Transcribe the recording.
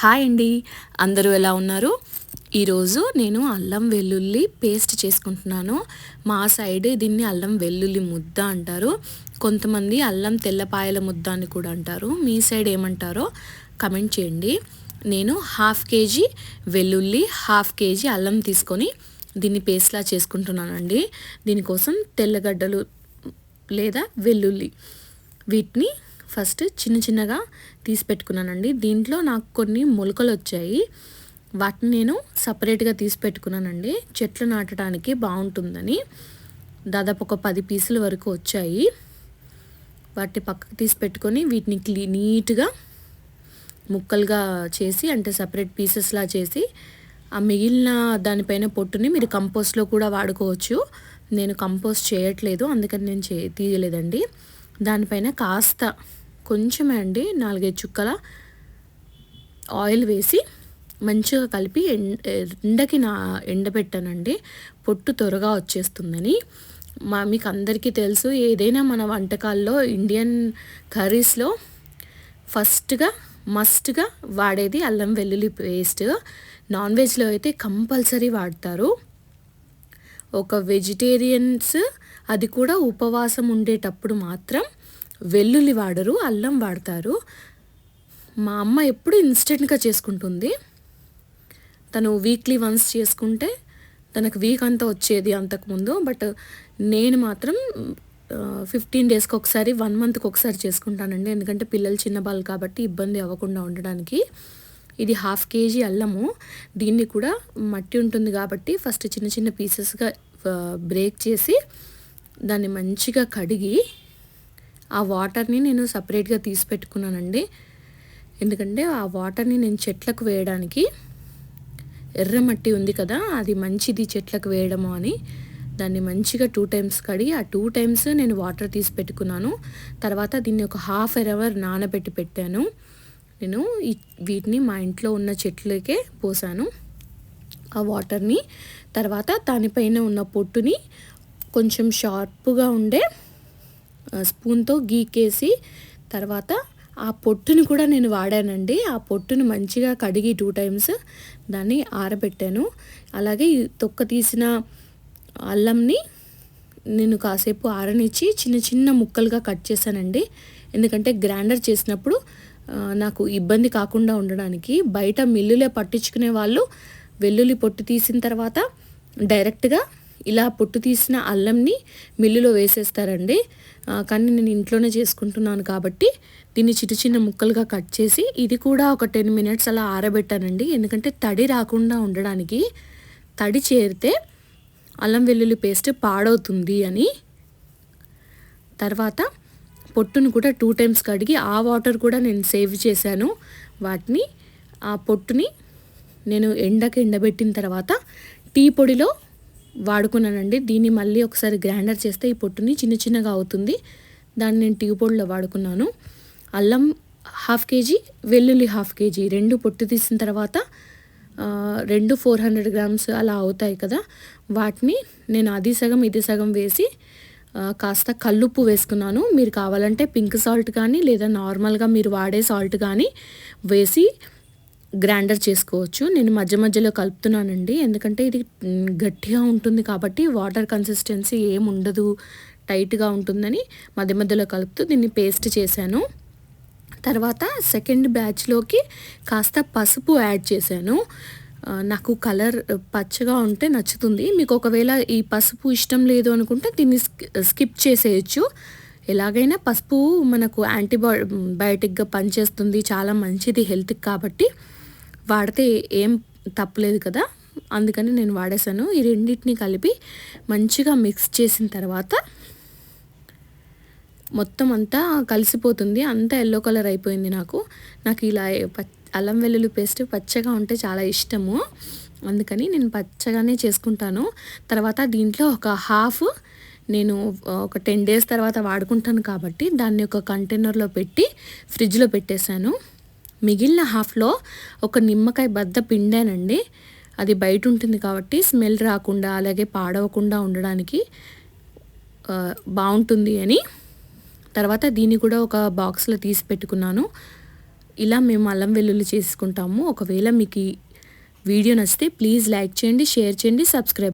Hi అండి. అందరూ ఎలా ఉన్నారు? ఈరోజు నేను అల్లం వెల్లుల్లి పేస్ట్ చేసుకుంటున్నాను. మా సైడ్ దీన్ని అల్లం వెల్లుల్లి ముద్ద అంటారు. కొంతమంది అల్లం తెల్లపాయల ముద్ద అని కూడా అంటారు. మీ సైడ్ ఏమంటారో కమెంట్ చేయండి. నేను హాఫ్ కేజీ వెల్లుల్లి హాఫ్ కేజీ అల్లం తీసుకొని దీన్ని పేస్ట్లా చేసుకుంటున్నానండి. దీనికోసం తెల్లగడ్డలు లేదా వెల్లుల్లి వీటిని ఫస్ట్ చిన్న చిన్నగా తీసి పెట్టుకున్నానండి. దీంట్లో నాకు కొన్ని మొలకలు వచ్చాయి. వాటిని నేను సపరేట్గా తీసి పెట్టుకున్నానండి. చెట్లు నాటడానికి బాగుంటుందని. దాదాపు ఒక పది పీసుల వరకు వచ్చాయి. వాటిని పక్కకు తీసి పెట్టుకొని వీటిని క్లీ నీట్గా ముక్కలుగా చేసి అంటే సపరేట్ పీసెస్లా చేసి ఆ మిగిలిన దానిపైన పొట్టుని మీరు కంపోస్ట్లో కూడా వాడుకోవచ్చు. నేను కంపోస్ట్ చేయట్లేదు అందుకని నేను చే తీయలేదండి. దానిపైన కాస్త కొంచెమే అండి నాలుగైదు చుక్కల ఆయిల్ వేసి మంచిగా కలిపి ఎండకి నా ఎండబెట్టానండి. పొట్టు త్వరగా వచ్చేస్తుందని. మా మీకు అందరికీ తెలుసు ఏదైనా మన వంటకాల్లో ఇండియన్ కర్రీస్లో ఫస్ట్గా మస్ట్గా వాడేది అల్లం వెల్లుల్లి పేస్ట్. నాన్ వెజ్లో అయితే కంపల్సరీ వాడతారు. ఒక వెజిటేరియన్స్ అది కూడా ఉపవాసం ఉండేటప్పుడు మాత్రం వెల్లుల్లి వాడరు అల్లం వాడతారు. మా అమ్మ ఎప్పుడు ఇన్స్టెంట్గా చేసుకుంటుంది. తను వీక్లీ వన్స్ చేసుకుంటే తనకు వీక్ అంతా వచ్చేది అంతకుముందు బట్ నేను మాత్రం ఫిఫ్టీన్ డేస్కి ఒకసారి వన్ మంత్కి ఒకసారి చేసుకుంటానండి. ఎందుకంటే పిల్లలు చిన్న వాళ్ళు కాబట్టి ఇబ్బంది అవ్వకుండా ఉండడానికి. ఇది హాఫ్ కేజీ అల్లము. దీన్ని కూడా మట్టి ఉంటుంది కాబట్టి ఫస్ట్ చిన్న చిన్న పీసెస్గా బ్రేక్ చేసి దాన్ని మంచిగా కడిగి ఆ వాటర్ని నేను సపరేట్గా తీసి పెట్టుకున్నానండి. ఎందుకంటే ఆ వాటర్ని నేను చెట్లకు వేయడానికి ఎర్రమట్టి ఉంది కదా అది మంచిది చెట్లకు వేయడము అని. దాన్ని మంచిగా టూ టైమ్స్ కడిగి ఆ టూ టైమ్స్ నేను వాటర్ తీసి పెట్టుకున్నాను. తర్వాత దీన్ని ఒక హాఫ్ ఎన్ అవర్ నానబెట్టి పెట్టాను. నేను వీటిని మా ఇంట్లో ఉన్న చెట్లకే పోసాను ఆ వాటర్ని. తర్వాత దానిపైన ఉన్న పొట్టుని కొంచెం షార్ప్గా ఉండే స్పూన్తో గీకేసి తర్వాత ఆ పొట్టుని కూడా నేను వాడానండి. ఆ పొట్టును మంచిగా కడిగి టూ టైమ్స్ దాన్ని ఆరబెట్టాను. అలాగే తొక్క తీసిన అల్లంని నేను కాసేపు ఆరనిచ్చి చిన్న చిన్న ముక్కలుగా కట్ చేశానండి. ఎందుకంటే గ్రైండర్ చేసినప్పుడు నాకు ఇబ్బంది కాకుండా ఉండడానికి బయట మిల్లులే పట్టించుకునే వాళ్ళు వెల్లుల్లి పొట్టు తీసిన తర్వాత డైరెక్ట్గా ఇలా పొట్టు తీసిన అల్లంని మిల్లులో వేసేస్తారండి. కానీ నేను ఇంట్లోనే చేసుకుంటున్నాను కాబట్టి దీన్ని చిన్న చిన్న ముక్కలుగా కట్ చేసి ఇది కూడా ఒక టెన్ మినిట్స్ అలా ఆరబెట్టానండి. ఎందుకంటే తడి రాకుండా ఉండడానికి తడి చేరితే అల్లం వెల్లుల్లి పేస్ట్ పాడవుతుంది అని. తర్వాత పొట్టును కూడా టూ టైమ్స్ కడిగి ఆ వాటర్ కూడా నేను సేవ్ చేశాను. వాటిని ఆ పొట్టుని నేను ఎండకి ఎండబెట్టిన తర్వాత టీ పొడిలో వాడుకున్నానండి. దీన్ని మళ్ళీ ఒకసారి గ్రైండర్ చేస్తే ఈ పొట్టుని చిన్న చిన్నగా అవుతుంది. దాన్ని నేను టీ పొడిలో వాడుకున్నాను. అల్లం హాఫ్ కేజీ వెల్లుల్లి హాఫ్ కేజీ రెండు పొట్టు తీసిన తర్వాత రెండు ఫోర్ హండ్రెడ్ గ్రామ్స్ అలా అవుతాయి కదా. వాటిని నేను అది సగం ఇది సగం వేసి కాస్త కల్లుప్పు వేసుకున్నాను. మీరు కావాలంటే పింక్ సాల్ట్ కానీ లేదా నార్మల్గా మీరు వాడే సాల్ట్ కానీ వేసి గ్రైండర్ చేసుకోవచ్చు. నేను మధ్య మధ్యలో కలుపుతున్నానండి. ఎందుకంటే ఇది గట్టిగా ఉంటుంది కాబట్టి వాటర్ కన్సిస్టెన్సీ ఏం ఉండదు. టైట్గా ఉంటుందని మధ్య మధ్యలో కలుపుతూ దీన్ని పేస్ట్ చేశాను. తర్వాత సెకండ్ బ్యాచ్లోకి కాస్త పసుపు యాడ్ చేశాను. నాకు కలర్ పచ్చగా ఉంటే నచ్చుతుంది. మీకు ఒకవేళ ఈ పసుపు ఇష్టం లేదు అనుకుంటే దీన్ని స్కిప్ చేసేయచ్చు. ఎలాగైనా పసుపు మనకు యాంటీబయోటిక్గా పనిచేస్తుంది. చాలా మంచిది హెల్త్కి కాబట్టి. వాడితే ఏం తప్పలేదు కదా? అందుకని నేను వాడేసాను ఈ రెండింటిని కలిపి మంచిగా మిక్స్ చేసిన తర్వాత మొత్తం అంతా కలిసిపోతుంది. అంతా ఎల్లో కలర్ అయిపోయింది నాకు. నాకు ఇలా అల్లం వెల్లుల్లి పేస్ట్ పచ్చగా ఉంటే చాలా ఇష్టము. అందుకని నేను పచ్చగానే చేసుకుంటాను. తర్వాత దీంట్లో ఒక హాఫ్ నేను ఒక టెన్ డేస్ తర్వాత వాడుకుంటాను కాబట్టి దాన్ని ఒక కంటైనర్లో పెట్టి ఫ్రిడ్జ్లో పెట్టేశాను. మిగిలిన హాఫ్లో ఒక నిమ్మకాయ బద్ద పిండానండి. అది బయట ఉంటుంది కాబట్టి స్మెల్ రాకుండా అలాగే పాడవకుండా ఉండడానికి బాగుంటుంది అని. తర్వాత దీన్ని కూడా ఒక బాక్స్లో తీసి పెట్టుకున్నాను. ఇలా మేము అల్లం వెల్లుల్లి చేసుకుంటాము. ఒకవేళ మీకు వీడియో నచ్చితే ప్లీజ్ లైక్ చేయండి షేర్ చేయండి సబ్స్క్రైబ్